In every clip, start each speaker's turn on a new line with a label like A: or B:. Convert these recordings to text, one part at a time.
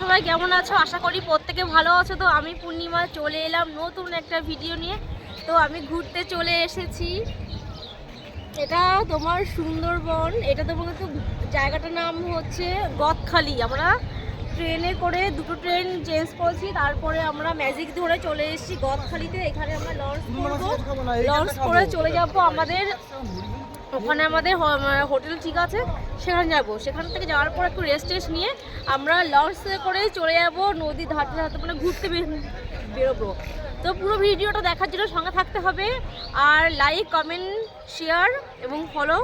A: সবাই কেমন আছো? আশা করি প্রত্যেকে ভালো আছো। তো আমি পূর্ণিমা চলে এলাম নতুন একটা ভিডিও নিয়ে। তো আমি ঘুরতে চলে এসেছি। এটা তোমার সুন্দরবন। এটা তোমার কিন্তু জায়গাটার নাম হচ্ছে গদখালি। আমরা ট্রেনে করে দুটো ট্রেন চেঞ্জ করেছি। তারপরে আমরা ম্যাজিক ধরে চলে এসেছি গদখালিতে। এখানে আমরা লঞ্চ করব। লঞ্চ করে চলে যাব আমাদের ওখানে আমাদের হ- হোটেল ঠিক আছে, সেখানে যাব। সেখান থেকে যাওয়ার পর একটু রেস্ট টেস্ট নিয়ে আমরা লঞ্চে করে চলে যাব, নদীর ধারতে ধারতে মানে ঘুরতে বেরোবো। তো পুরো ভিডিওটা দেখার জন্য সঙ্গে থাকতে হবে। আর লাইক কমেন্ট শেয়ার এবং ফলো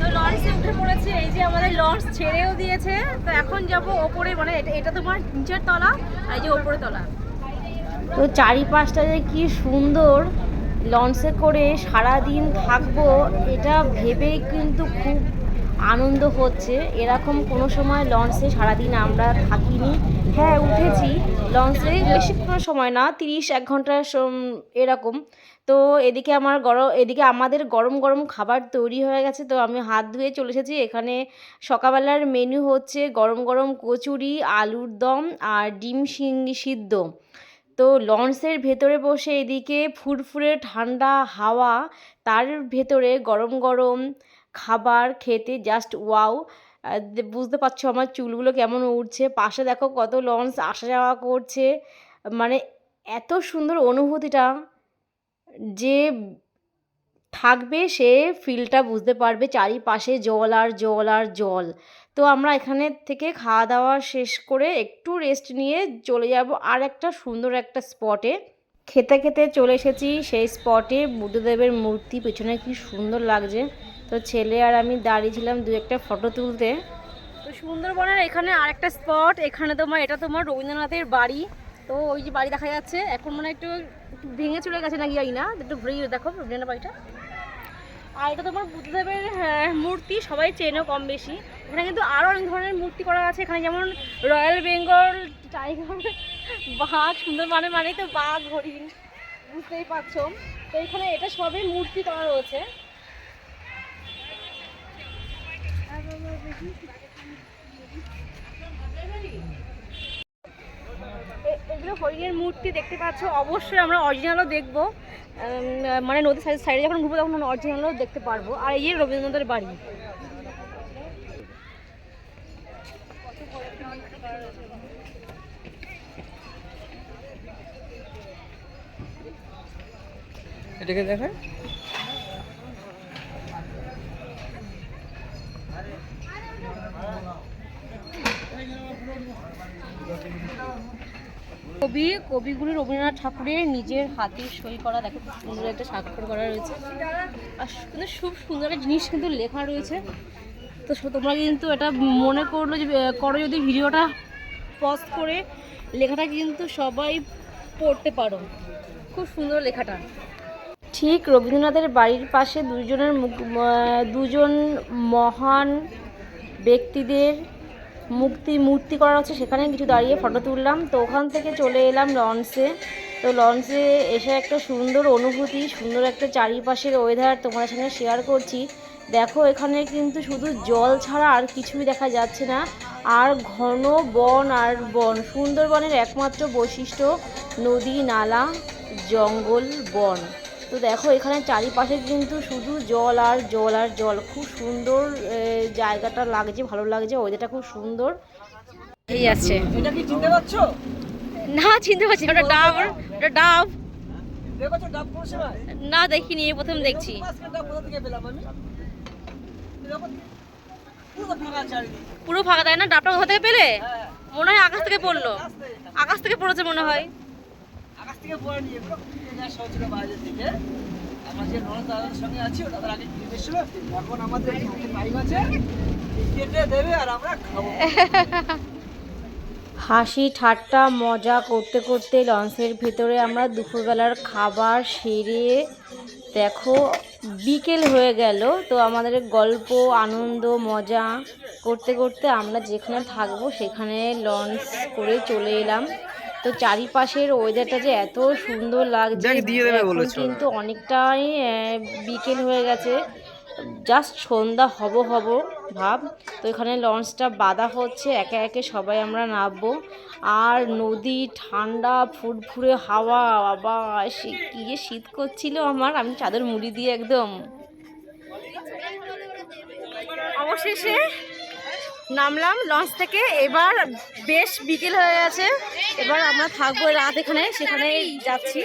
A: তো লঞ্চে উঠে পড়েছে। এই যে আমাদের লঞ্চ ছেড়েও দিয়েছে। তো এখন যাব ওপরে মানে এটা এটা তোমার নিচের তলা এই যে ওপরে তলা। তো চারিপাশটা যে কি সুন্দর। লঞ্চে করে সারা দিন থাকব, এটা ভেবেই কিন্তু খুব আনন্দ হচ্ছে। এরকম কোনো সময় লঞ্চে সারাদিন আমরা থাকিনি। হ্যাঁ উঠেছি। লঞ্চে বেশি কোনো সময় না, তিরিশ এক ঘণ্টা এরকম। তো এদিকে আমার গরম, এদিকে আমাদের গরম গরম খাবার তৈরি হয়ে গেছে, তো আমি হাত ধুয়ে চলে এসেছি। এখানে সকালবেলার মেনু হচ্ছে গরম গরম কচুরি, আলুর দম আর ডিম সিং- সিদ্ধ। তো লঞ্চের ভেতরে বসে এদিকে ফুরফুরে ঠান্ডা হাওয়া, তার ভেতরে গরম গরম খাবার খেতে জাস্ট ওয়াও বুঝতে পারছ আমার চুলগুলো কেমন উঠছে পাশে দেখো কত লঞ্চ আসা যাওয়া করছে। মানে এত সুন্দর অনুভূতিটা যে থাকবে, সে ফিলটা বুঝতে পারবে চারিপাশে জল আর জল আর জল। তো আমরা এখানে থেকে খাওয়া দাওয়া শেষ করে একটু রেস্ট নিয়ে চলে যাব আর একটা সুন্দর একটা স্পটে খেতে খেতে চলে এসেছি, সেই স্পটে বুদ্ধদেবের মূর্তি, পেছনে কি সুন্দর লাগছে। তো ছেলে আর আমি দাঁড়িয়েছিলাম দু একটা ফটো তুলতে। তো সুন্দরবনের এখানে আরেকটা স্পট এখানে তোমার, এটা তোমার রবীন্দ্রনাথের বাড়ি। তো ওই যে বাড়ি দেখা যাচ্ছে এখন মানে একটু ভেঙে চলে গেছে নাকি জানি না একটু ঘুরে দেখো রবীন্দ্রনাথ বাড়িটা। আর এটা তোমার বুদ্ধদেবের আহ, মূর্তি সবাই চেনো কম বেশি। এখানে কিন্তু আরও অনেক ধরনের মূর্তি করা আছে এখানে যেমন রয়্যাল বেঙ্গল টাইগার বাঘ সুন্দর মানে মানে তো বাঘ হরিণ বুঝতেই পারছ। তো এখানে এটা সবই মূর্তি করা রয়েছে। এ- এগুলো হরিণের মূর্তি দেখতে পাচ্ছ, অবশ্যই আমরা অরিজিনালও দেখব। মানে নদীর সাইড সাইডে যখন ঘুরবো তখন অরিজিনালও দেখতে পারব। আর এই রবীন্দ্রনাথের বাড়ি।
B: এটাকে দেখায়
A: কবি কবিগুরু রবীন্দ্রনাথ ঠাকুরের নিজের হাতে সই করা, দেখো খুব সুন্দর একটা স্বাক্ষর করা রয়েছে। আর কিন্তু খুব সুন্দর একটা জিনিস কিন্তু লেখা রয়েছে। তো তোমরা কিন্তু এটা মনে করল যে করো যদি ভিডিওটা পজ করে, লেখাটা কিন্তু সবাই পড়তে পারো। খুব সুন্দর লেখাটা। ঠিক রবীন্দ্রনাথের বাড়ির পাশে দুজনের মুখ- দুজন মহান ব্যক্তিদের মুক্তি, মূর্তি করা হচ্ছে সেখানে কিছু দাঁড়িয়ে ফটো তুললাম। তো ওখান থেকে চলে এলাম লঞ্চে। তো লঞ্চে এসে একটা সুন্দর অনুভূতি, সুন্দর একটা চারিপাশের ওয়েদার তোমাদের সঙ্গে শেয়ার করছি। দেখো, এখানে কিন্তু শুধু জল ছাড়া আর কিছুই দেখা যাচ্ছে না। আর ঘন বন আর বন, সুন্দরবনের একমাত্র বৈশিষ্ট্য নদী, নালা, জঙ্গল, বন। তো দেখো এখানে চারিপাশে কিন্তু শুধু জল আর জল আর জল। খুব সুন্দর জায়গাটা লাগছে ভালো লাগছে ওয়েদারটা খুব সুন্দর। এই আছে।
B: এটা কি চিনতে পারছ?
A: না চিনতে পারছি ওটা ডাব ওটা ডাব।
B: ডাব
A: না দেখিনি এই প্রথম দেখছি।
B: পুরো ফাঁকা
A: তাই না? ডাবটা কোথা থেকে পেলে?
B: হ্যাঁ।
A: মনে হয় আকাশ থেকে পড়ল। আকাশ থেকে। পড়েছে মনে হয়।
B: আকাশ থেকে পড়ে নিয়ে
A: হাসি, ঠাট্টা, মজা করতে করতে লঞ্চের ভেতরে আমরা দুপুরবেলার খাবার সেরে দেখো, বিকেল হয়ে গেল। তো আমাদের গল্প, আনন্দ, মজা করতে করতে আমরা যেখানে থাকব সেখানে লঞ্চ করে চলে এলাম। তো চারিপাশের ওয়েদারটা যে এত সুন্দর লাগছে
B: দেখ, দিয়ে দেবে বলেছ।
A: কিন্তু অনেকটাই বিকেল হয়ে গেছে। জাস্ট সন্ধ্যা হব হব ভাব। তো এখানে লঞ্চটা বাঁধা হচ্ছে একে একে সবাই আমরা নামবো। আর নদী ঠান্ডা ফুরফুরে হাওয়া বাবা সে কি যে শীত করছিল আমার আমি চাদর মুড়ি দিয়ে একদম। অবশেষে নামলাম লঞ্চ থেকে। এবার বেশ বিকেল হয়ে গেছে। এবার আমরা থাকব রাত এখানে সেখানে যাচ্ছি।